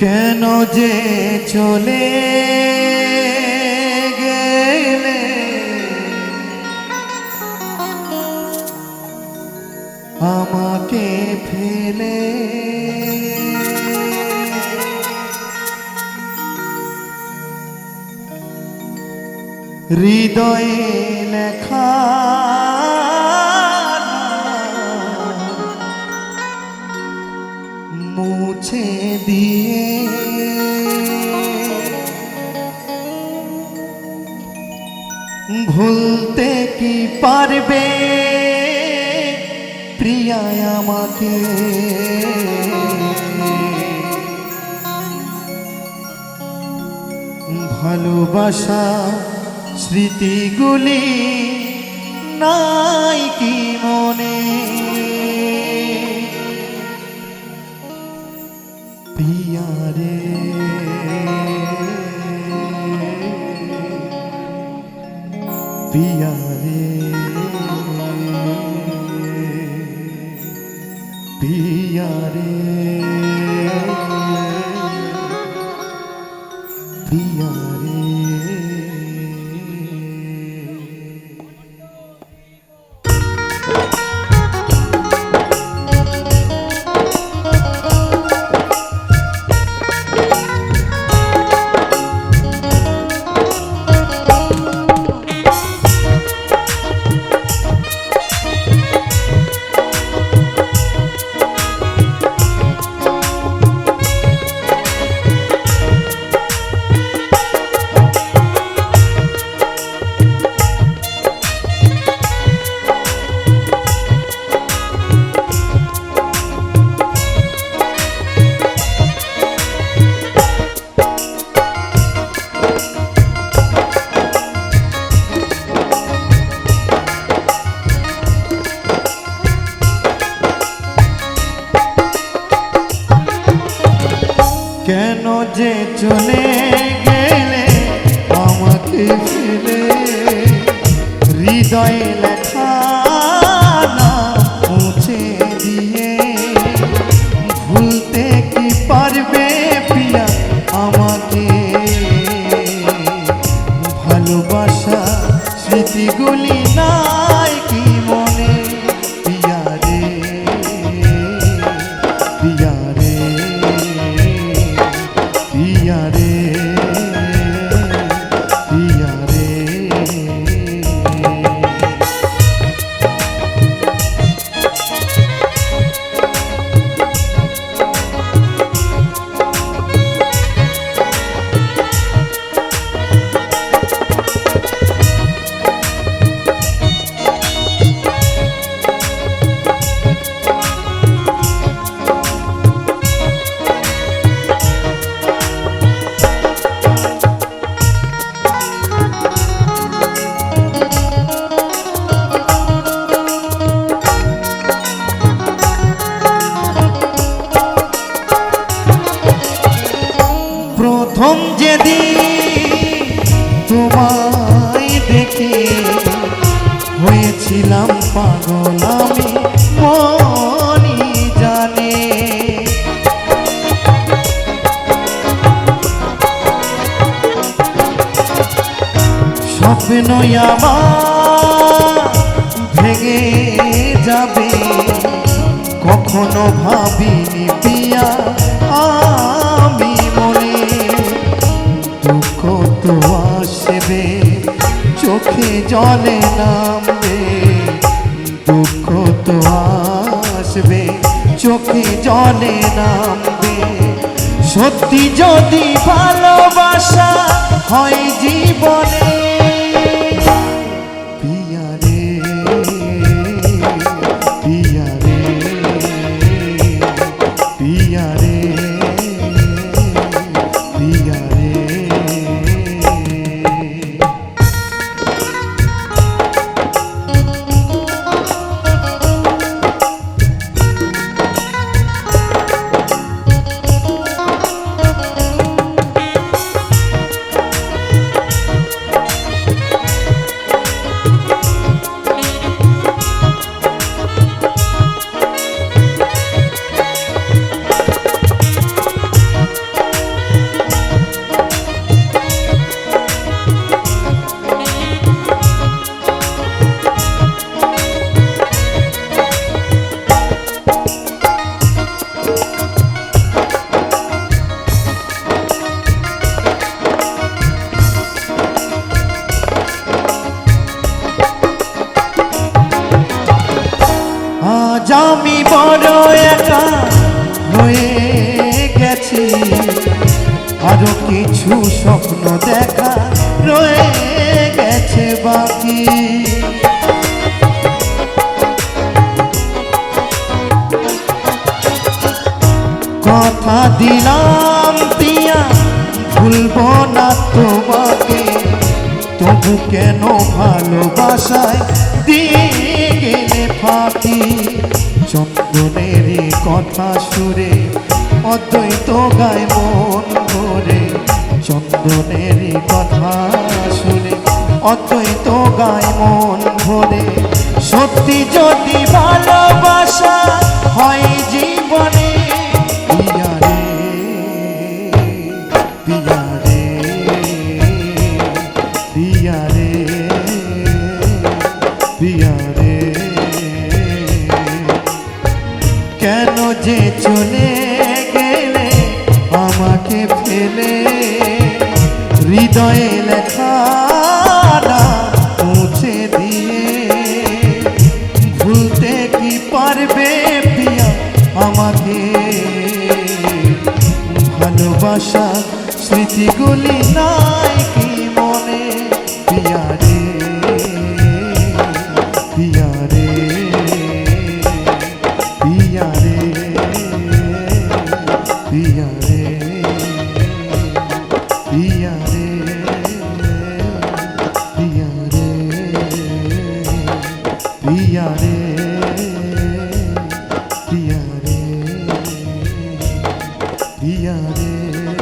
কেন যে চলে গেলে? আমাকে ফেলে হৃদয়ে লেখা মুছে দিয়ে। ভুলতে কি পারবে প্রিয়া আমাকে? ভালোবাসা স্মৃতিগুলি নাই কি মনে? যে চলে গেলে আমাকে ফেলে, হৃদয়ে লেখা নাম মুছে দিয়ে, ভুলতে কি পারবে প্রিয়া আমাকে? ভালোবাসা স্মৃতিগুলি প্রথম যেদিন তোমায় দেখে হয়েছিলাম পাগল আমি জানে। ভেঙে যাবে কখনো ভাবিনি পিয়া চোখে জলে নামবে দুঃখ তো আসবে চোখে জলে নামবে। সত্যি যদি ভালোবাসা হয় জীবনে জামি আমি বড় একা হয়ে গেছি। আরও কিছু স্বপ্ন দেখা রয়ে গেছে বাকি। কথা দিলাম পিয়া, ভুলব না তোমাকে। তবু কেন ভালোবাসায় দিয়ে গেলে ফাঁকি। চন্দনের কথা সুরে, অদ্বৈত গায় মন ভরে। চন্দনের কথা শুনে অদ্বৈত গায় মন ভরে। সত্যি যদি ভালোবাসা হয় হৃদয়ে লেখা মুছে দিয়ে। ভুলতে কি পারবে পিয়া আমাকে? ভালোবাসা স্মৃতিগুলি নাই কি মনে? হিয়া রে।